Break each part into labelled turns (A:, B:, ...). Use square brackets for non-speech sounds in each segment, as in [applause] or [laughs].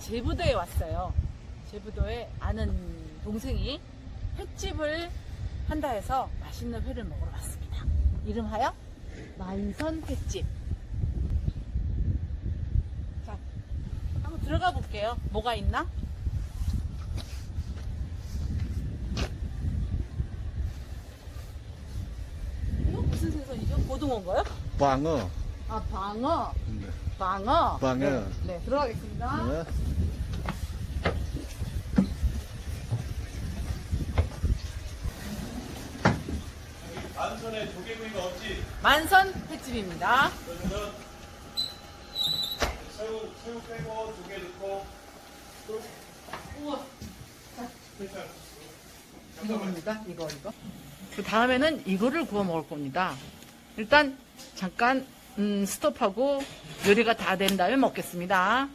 A: 제부도에 왔어요. 제부도에 아는 동생이 횟집을 한다 해서 맛있는 회를 먹으러 왔습니다. 이름하여 만선 횟집. 자, 한번 들어가 볼게요. 뭐가 있나? 이거 무슨 생선이죠? 고등어인가요?
B: 광어.
A: 아, 방어.
B: 네.
A: 방어.
B: 방어.
A: 네, 네, 들어가겠습니다.
B: 네.
C: 만선에 조개구이가 없지.
A: 만선 횟집입니다.
C: 그러면 새우 새우 빼고 조개 넣고
A: 우와. 이거입니다. 이거 이거. 그 다음에는 이거를 구워 먹을 겁니다. 일단 잠깐 음, 스톱하고 요리가 다 된 다음에 먹겠습니다.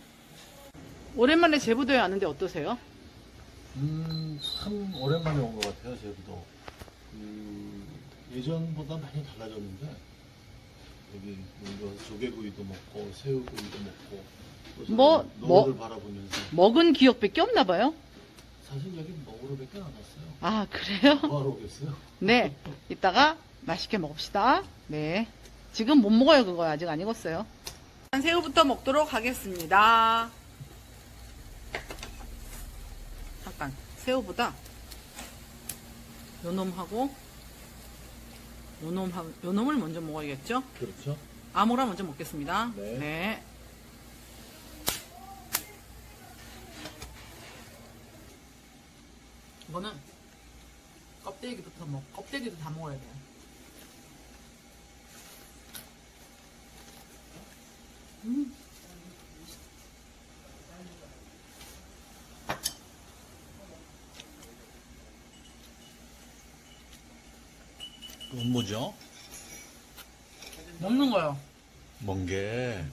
A: 오랜만에 제부도에 왔는데 어떠세요?
B: 음, 참 오랜만에 온 것 같아요, 제주도. 그, 예전보다 많이 달라졌는데, 여기 뭔가 조개구이도 먹고, 새우구이도 먹고, 또
A: 뭐,
B: 노을을
A: 뭐?
B: 바라보면서,
A: 먹은 기억밖에 없나 봐요.
B: 사실 여기 먹으러밖에 안 왔어요.
A: 아 그래요?
B: 뭐하러 오겠어요?
A: 네. [laughs] 이따가 맛있게 먹읍시다. 네. 지금 못 먹어요 그거 아직 안 익었어요. 새우부터 먹도록 하겠습니다. 잠깐 새우보다 요놈하고 요놈하고 요놈을 먼저 먹어야겠죠?
B: 그렇죠.
A: 아모라 먼저 먹겠습니다.
B: 네.
A: 네. 이거는 껍데기부터 먹, 껍데기도 다 먹어야 돼요. 음.
B: 그건 뭐죠?
A: 먹는 거요.
B: 먼 게,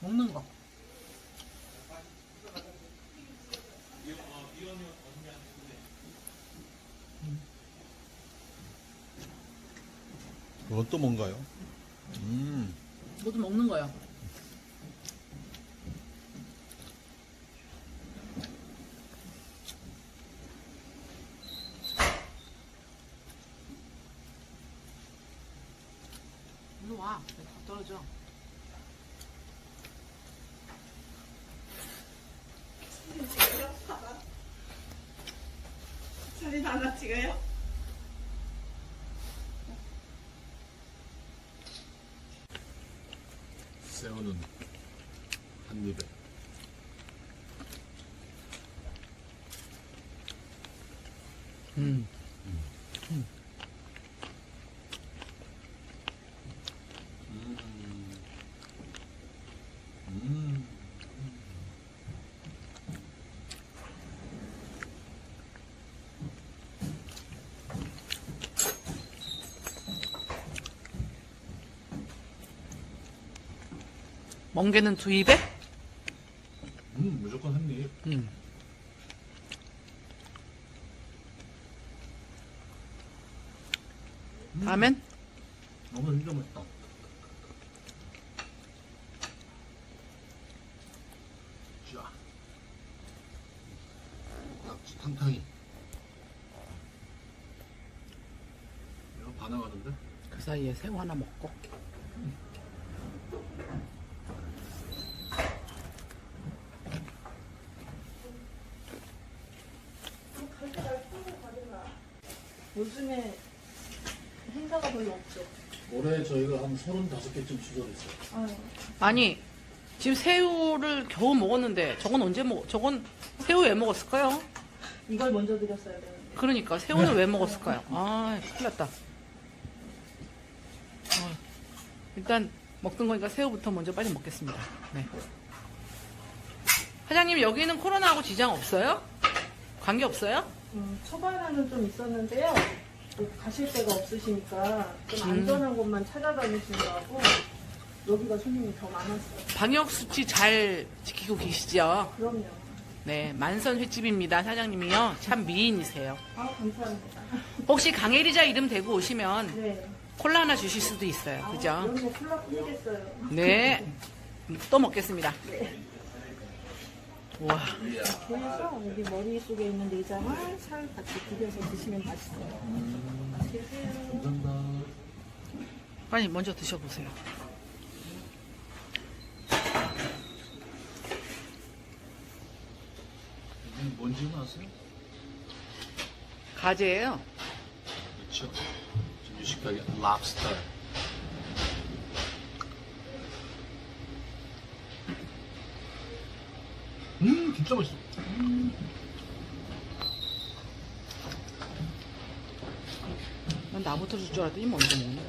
A: 먹는 거.
B: 그건 또 뭔가요? 음,
A: 모두 먹는 거요. 일로 와. 다 떨어져.
D: 사진 하나 찍어요?
B: 새우는 한 입에.
A: 음.
B: 음.
A: 멍게는 두 입에?
B: 음, 무조건 한 입.
A: 음. 다음엔
B: 너무 진짜 맛있다. 자. 낙지 탕탕이. 이거 반항하는데?
A: 그 사이에 새우 하나 먹고.
D: 요즘에 행사가 별로 없죠.
B: 올해 저희가 한 35개쯤 추설했어요.
D: 아유,
A: 아니 지금 새우를 겨우 먹었는데 저건 언제 먹? 저건 새우 왜 먹었을까요?
D: 이걸 먼저 드렸어야 되는데.
A: 그러니까 새우는 왜 먹었을까요? 아 큰일 났다. 어, 일단 먹던 거니까 새우부터 먼저 빨리 먹겠습니다. 네. 사장님 여기는 코로나하고 지장 없어요? 관계 없어요?
D: 음, 초반에는 좀 있었는데요. 뭐 가실 데가 없으시니까 좀
A: 음.
D: 안전한 곳만 찾아다니시느라고 여기가 손님이 더 많았어요.
A: 방역 수치 잘 지키고 계시죠?
D: 그럼요.
A: 네, 만선 횟집입니다. 사장님이요. 참 미인이세요.
D: 아, 감사합니다.
A: 혹시 강혜리자 이름 대고 오시면
D: 네.
A: 콜라 하나 주실 수도 있어요.
D: 아,
A: 그죠?
D: 여기 뭐 콜라 뿌리겠어요.
A: 네. 또 먹겠습니다. 와,
D: 그래서 여기 머릿속에 있는 내장을 살 같이 비벼서 드시면 맛있어요. 맛있게 드세요.
A: 빨리 먼저 드셔보세요.
B: 이게 뭔지 아세요?
A: 가재예요.
B: 그렇죠. 지금 유식하게 랍스터. 음, 진짜 맛있어.
A: 난 나부터 줄 줄 알았더니 먼저 먹네.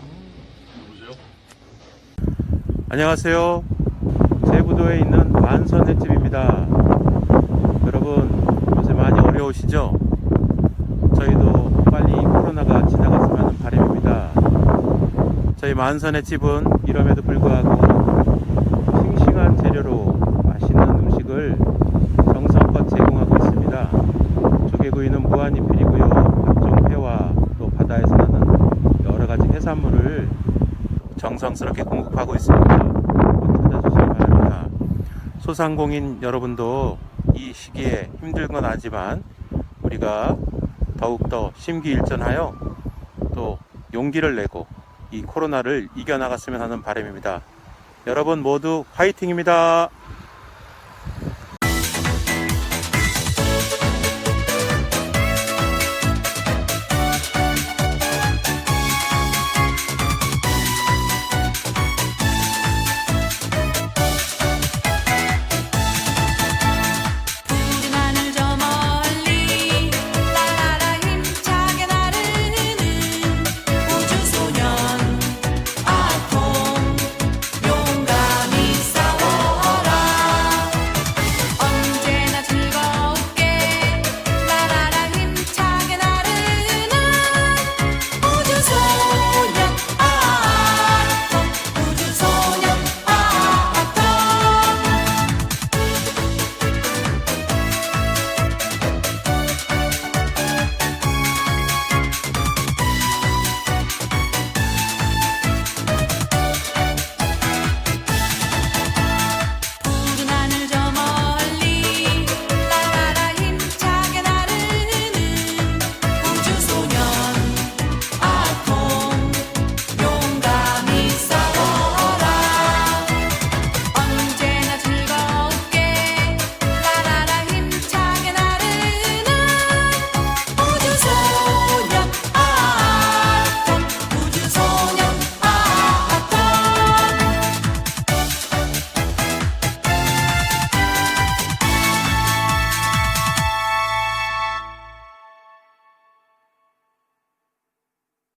B: 보세요.
E: 안녕하세요. 제부도에 있는 만선 횟집입니다. 여러분 요새 많이 어려우시죠? 저희도 빨리 코로나가 지나갔으면 하는 바람입니다. 저희 만선 횟집은 이럼에도 불구하고 싱싱한 재료로 맛있는 음식을 정성껏 제공하고 있습니다. 조개구이는 무한리필이고요. 각종 회와 또 바다에서 나는 여러 가지 해산물을 정성스럽게 공급하고 있습니다. 꼭 찾아주시기 바랍니다. 소상공인 여러분도 이 시기에 힘든 건 아지만 우리가 더욱더 심기일전하여 또 용기를 내고 이 코로나를 이겨나갔으면 하는 바람입니다. 여러분 모두 화이팅입니다.